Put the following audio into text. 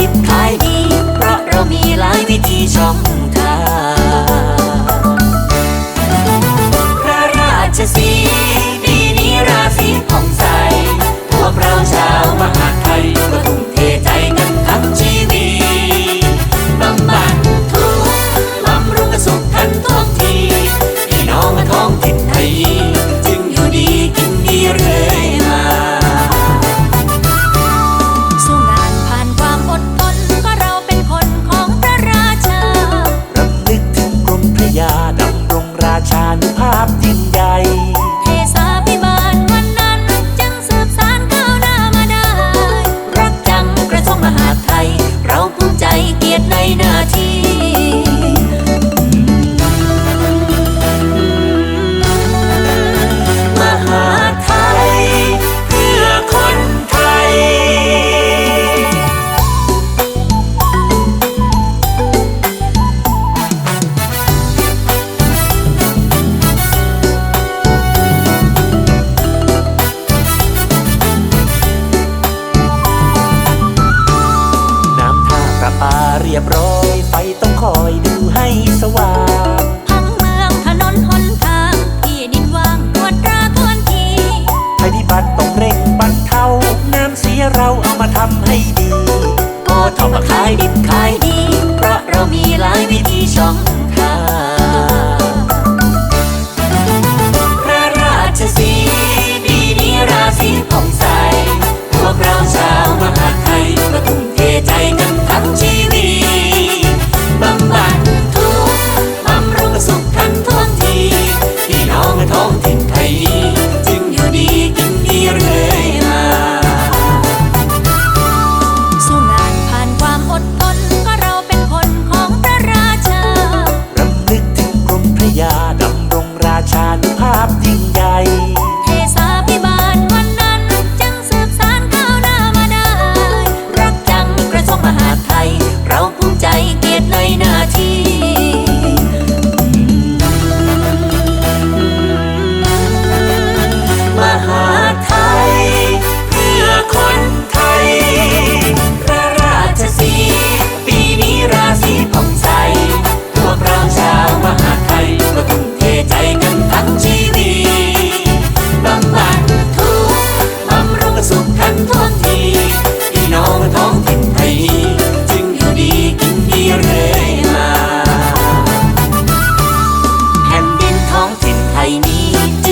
ดิบขายดี time รียบร้อย ไฟต้องคอยดูให้สว่างทั้งเมืองถนนหนทางที่ดินว่างตรวจตราทวนทีภัยพิบัติต้องเร่งบรรเทาน้ำเสียเราเอามาทำให้ดีพอทำมาขายดิบขายดี เพราะเรามีหลายวิธีช่อง need